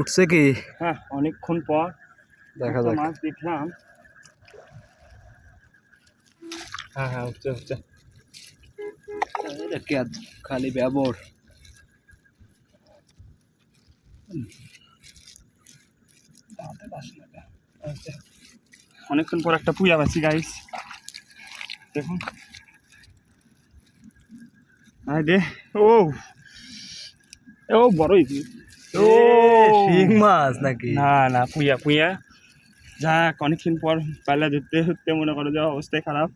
উঠছে কি? হ্যাঁ অনেকক্ষণ পর দেখা যাক। মাছ দেখলাম। হ্যাঁ হ্যাঁ এটা ক্যাচ খালি ব্যবহার? আচ্ছা। অনেকক্ষণ পর একটা পুয়া পাচ্ছি গাইস দেখুন। দে ও। ও বড়ই ও শিং মাছ নাকি? না না অনেকক্ষণ পর পাল্লা ধরতে ধরতে মনে করো যে অবস্থায় খারাপ।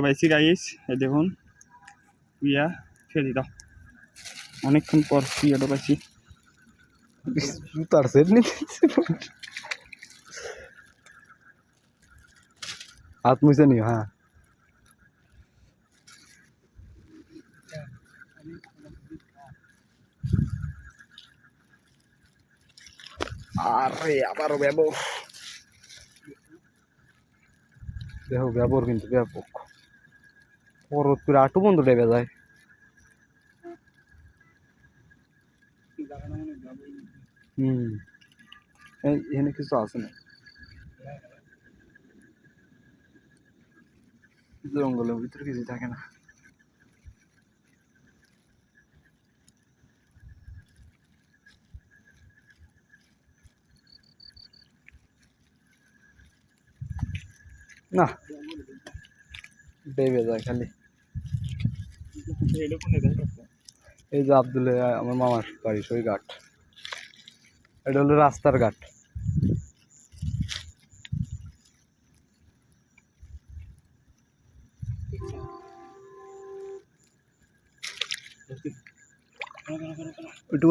পাইছি গাইস দেখুন। দাও। অনেকক্ষণ পর পাইছি। জুতার সেট হাত মুছে নিও হ্যাঁ। আরে আবারও ব্যাপক দেখো ব্যাপক কিন্তু ব্যাপক। পরত করে আটু বন্ধ ডেবে যায়। হুম। এখানে কিছু আছে না? জঙ্গলের ভিতরে কিছু থাকে না। না। ডেবে যায় খালি। এই যে আব্দুল আমার মামার বাড়ি সই ঘাট। এটা হলো রাস্তার ঘাট।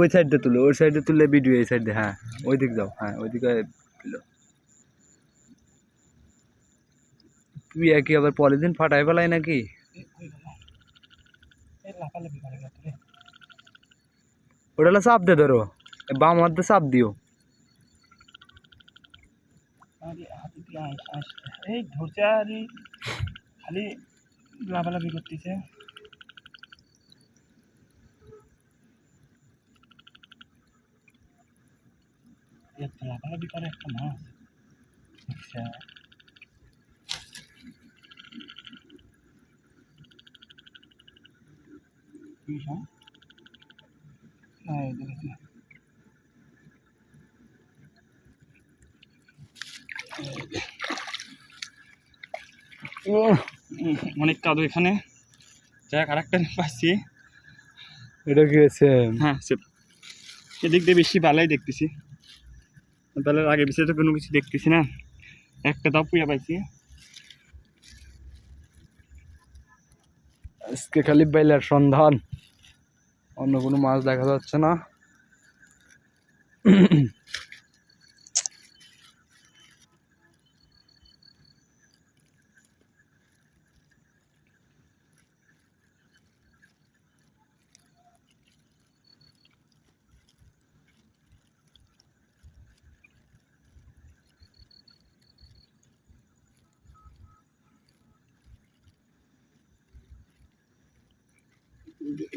ওই সাইডে তুলো, ওই সাইডে তুললে ভিডিও এই সাইডে হ্যাঁ ওই দিক যাও হ্যাঁ ওই দিকে তুই একই আবার পলিথিন ফাটাই ফেলাই নাকি ওটা চাপ দে ধরো বাম হাতে চাপ দিও এই ধরছে খালি লাফালাফি করতেছে লাফালাফি করে একটা মাছ আচ্ছা না, এই দেখেছি। উম, অনেক কাদো এখানে। যাক আর একটা পাচ্ছি এটা কি হয়েছে হ্যাঁ সে এদিক দিয়ে বেশি বালাই দেখতেছি। তাহলে আগে পিছিয়ে তো কোনো কিছু দেখতেছি না। একটা দাও পুয়া পাইছি। আজকে খালি বেলার সন্ধান। অন্য কোনো মাছ দেখা যাচ্ছে না।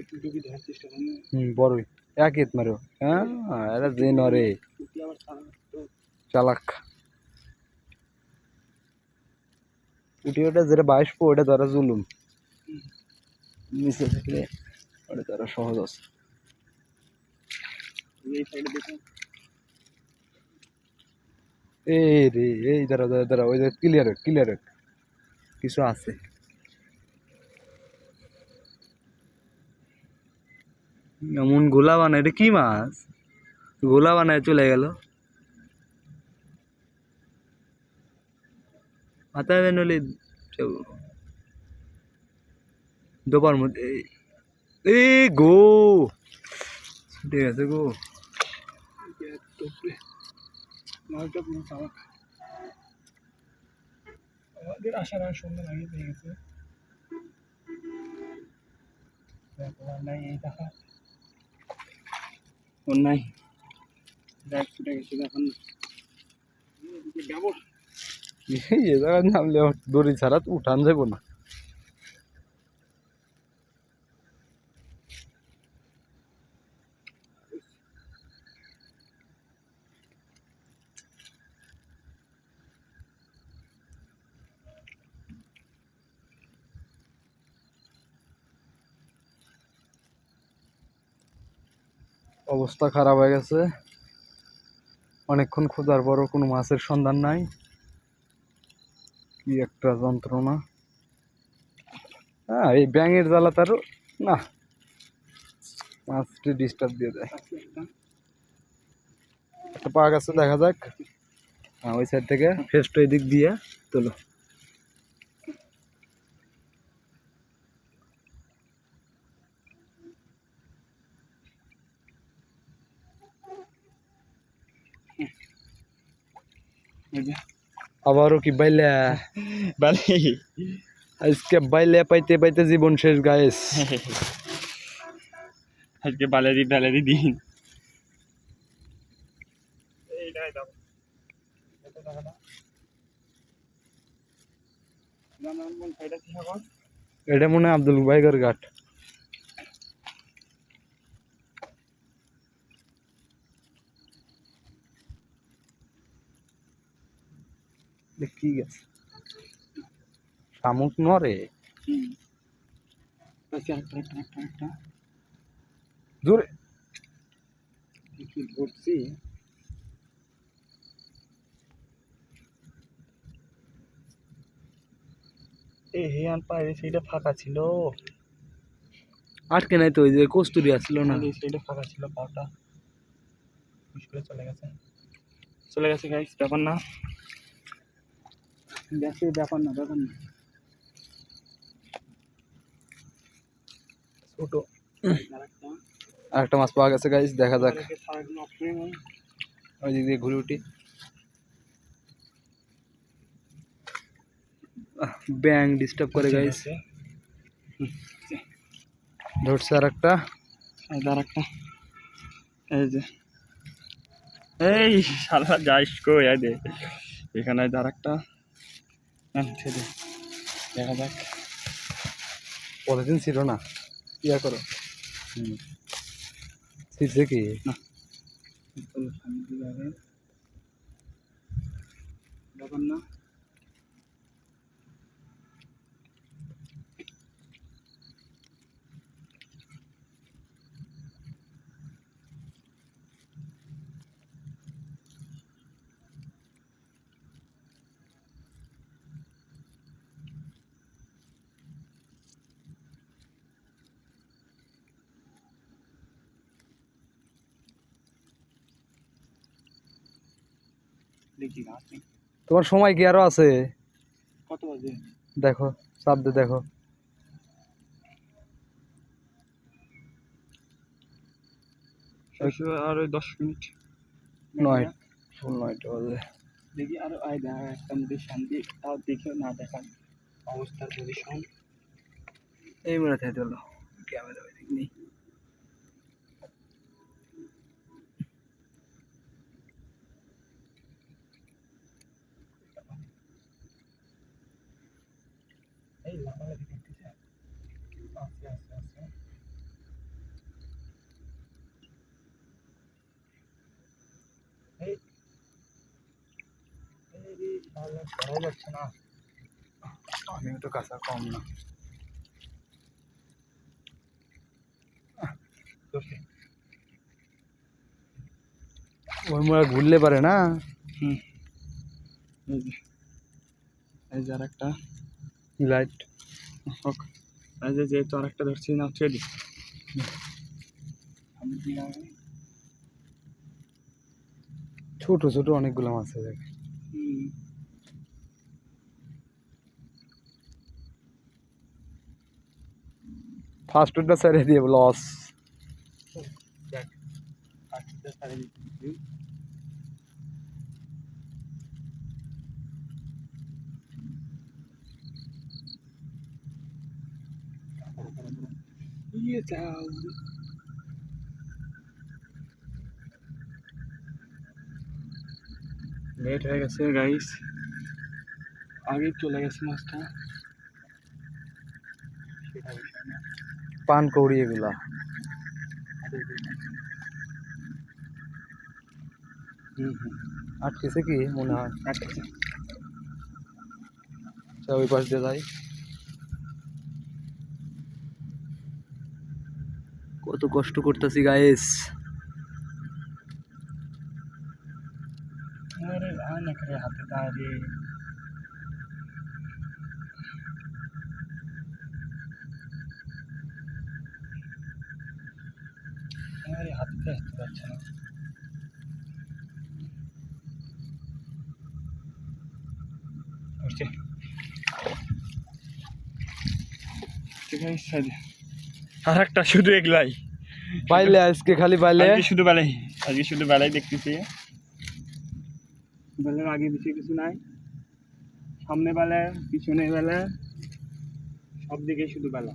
একটু ডুবি বড়ই। এক মারো। হ্যাঁ এটা যে নরে চালাক। উঠি ওটা যেটা বাইশ পো, ওটা ধরা জুলুম। নিচে থাকলে ওটা ধরা সহজ আছে। এই রে, এই দাঁড়া দাঁড়া দাঁড়া ওই ক্লিয়ার ক্লিয়ার কিছু আছে। এমন গোলা বানায়, এটা কি মাছ? গোলা বানায় চলে গেল। মাথায় বেনলি দোপার মধ্যে এই গো! ঠিক আছে গো। আসার আগে পেয়ে গেছে। নাই, এই দেখা। ওর নাই। দেখ ফুটে গেছে, দেখুন যাব এই জায়গায় নামলে দড়ি ছাড়া উঠান যাব না। অবস্থা খারাপ হয়ে গেছে। অনেকক্ষণ খোঁজার পরও কোনো মাছের সন্ধান নাই। কি একটা যন্ত্রণা। হ্যাঁ এই ব্যাঙের জ্বালা তারও না, মাছটি ডিস্টার্ব দিয়ে দেয়। একটা পাক আছে, দেখা যাক। ওই সাইড থেকে ফেস্ট ওই দিক দিয়ে তোলো। আবারও কি বাইলে? বালি আজকে বাইলে পাইতে পাইতে জীবন শেষ গায়েস আজকে বালেরি বালেরি দিন। এইটাই দাও এটা টাকা দাও না না মন সাইডে কি হবে এটা মনে হয় আব্দুল বাইগর ঘাট। কি গেছে। শামুক নরে জোরে কি ধরছি? এ হেয়ান পায়ে সেইটা ফাঁকা ছিল। আটকে নাই তো ওই যে কস্তুরি আসছিল না। সেইটা ফাঁকা ছিল পাটা। চলে গেছে। চলে গেছে গাইস ব্যাপার না। গেছে ব্যাপার না ব্যাপার না। ছোট। আরেকটা। মাছ পাওয়া গেছে গাইস দেখা যাক। ওই দিক দিয়ে ঘুরে উঠি। ব্যাং ডিস্টার্ব করে গাইস ধরছে আর একটা এই যে আরেকটা। এই যে। এই শালা যাইস কই? এই দে। এখানে এই যে ছেড়ে দেখা যাক। পলিথিন ছিল না। ইয়া করো। ছিটছে কি? ব্যাপার না। তোমার সময় কি আরও আছে? কত বাজে? দেখো চাপ দিয়ে দেখো। আর ওই দশ মিনিট। নয় নয়টা বাজে। দেখি আরও আয় দেখা একটা শান্তি তাও দেখেও না দেখার অবস্থার পজিশন এই থেকে চলো ক্যামেরা নেই। এই লাফালে দেখতেছে আস্তে আস্তে আস্তে এই এই রে, শালা ধরা যাচ্ছে না আমিও তো কাঁচা কম না ওই মোড়া ঘুরলে পারে না? হুম। এই যে এই যে আর একটা লাইট হোক। এই যে যেহেতু আর একটা ধরছি না ছেড়ে দিই। ছোট ছোট অনেকগুলো মাছ আছে। দেখ ফার্স্ট উডটা ছেড়ে দিয়ে লস সাড়ে দিচ্ছি ইয়ে যাও লেট হয়ে গেছে গাইস আগেই চলে গেছে মাছটা পান কৌড়ি এগুলা আটকেছে কি মনে হয় আচ্ছা, ওই পাশ দিয়ে যাই কত কষ্ট করতেছি গায়েস হাতে হাতে পারছে না আর একটা শুধু এগলাই। পাইলে আজকে খালি পাইলে শুধু বেলাই, আজকে শুধু বেলাই দেখতেছি। বেলার আগে পিছিয়ে কিছু নাই। সামনে বেলা পিছনে বেলা সব দিকে শুধু বেলা।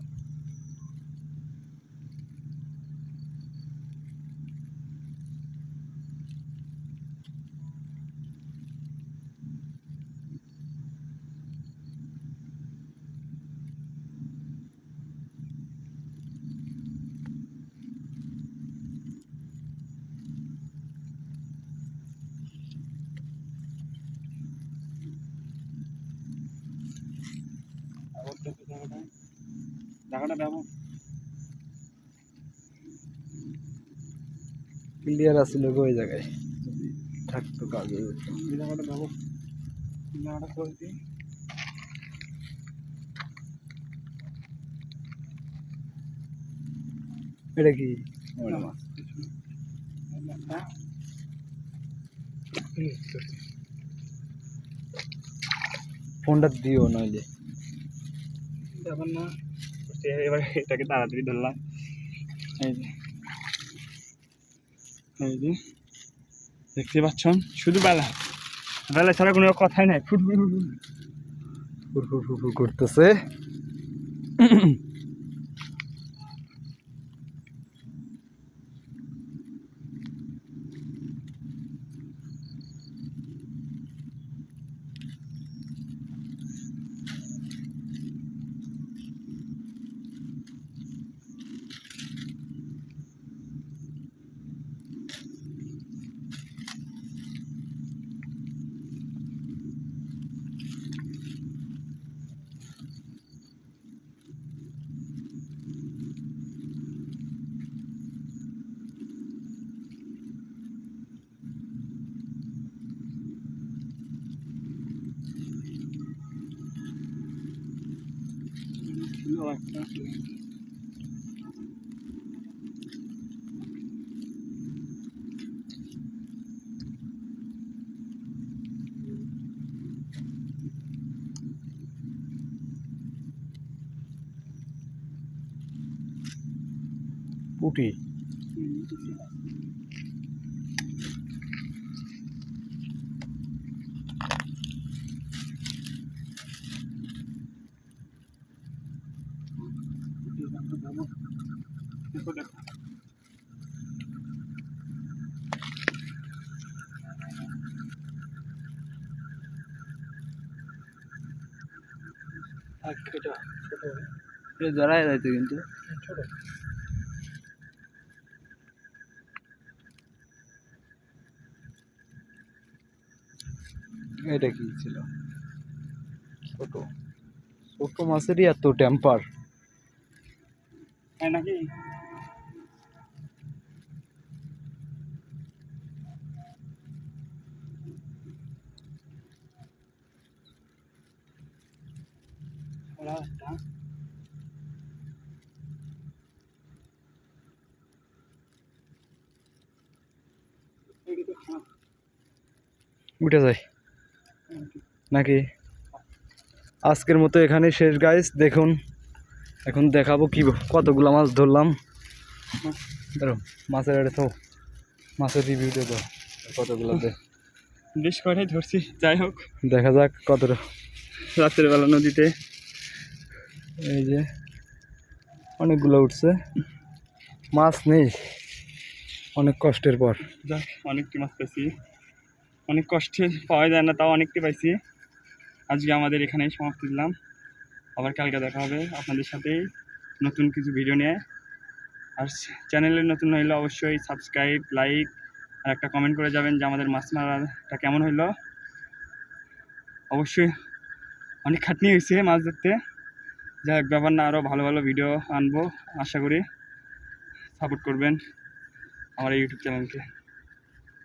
জায়গাটা দেবো ক্লিয়ার আছিল গো ওই জায়গায়। থাকতো কাজে। এই জায়গাটা দেবো জায়গাটা করে দিই এটা কি? ফোনটা দিও নইলে। না। সে এবার এটাকে তাড়াতাড়ি ধরলাম। এই যে। দেখতে পাচ্ছেন? শুধু বেলা। বেলা ছাড়া কোনো কথাই নাই। ফুট করতেছে। ছিল একটা পুটি জড়াই যাইতো কিন্তু। এটা কি ছিল? ছোট। ছোট মাছেরই এত টেম্পার নাকি? উঠে যায় নাকি? আজকের মতো এখানে শেষ গাইস দেখুন। এখন দেখাবো কি কতগুলো মাছ ধরলাম। ধরো মাছের এটা তো মাছের রিভিউটা তো কতগুলো বেশ করেই ধরছি যাই হোক। দেখা যাক কতটা। রাতের বেলা নদীতে। এই যে অনেকগুলো উঠছে। মাছ নেই অনেক কষ্টের পর। যাক অনেকটি মাছ পাইছি অনেক কষ্টে পাওয়া যায় না তাও অনেকটি পাইছি। আজকে আমাদের এখানেই সমাপ্তি দিলাম। আবার কালকে দেখা হবে আপনাদের সাথে নতুন কিছু ভিডিও নিয়ে। আর চ্যানেলে নতুন হইলে অবশ্যই সাবস্ক্রাইব লাইক আর একটা কমেন্ট করে যাবেন যে আমাদের মাছ মারাটা কেমন হইল। অবশ্যই অনেক খাটনি হয়েছে মাছ ধরতে। যাই হোক, ব্যাপার না আরও ভালো ভালো ভিডিও আনব, আশা করি সাপোর্ট করবেন আমার ইউটিউব চ্যানেলকে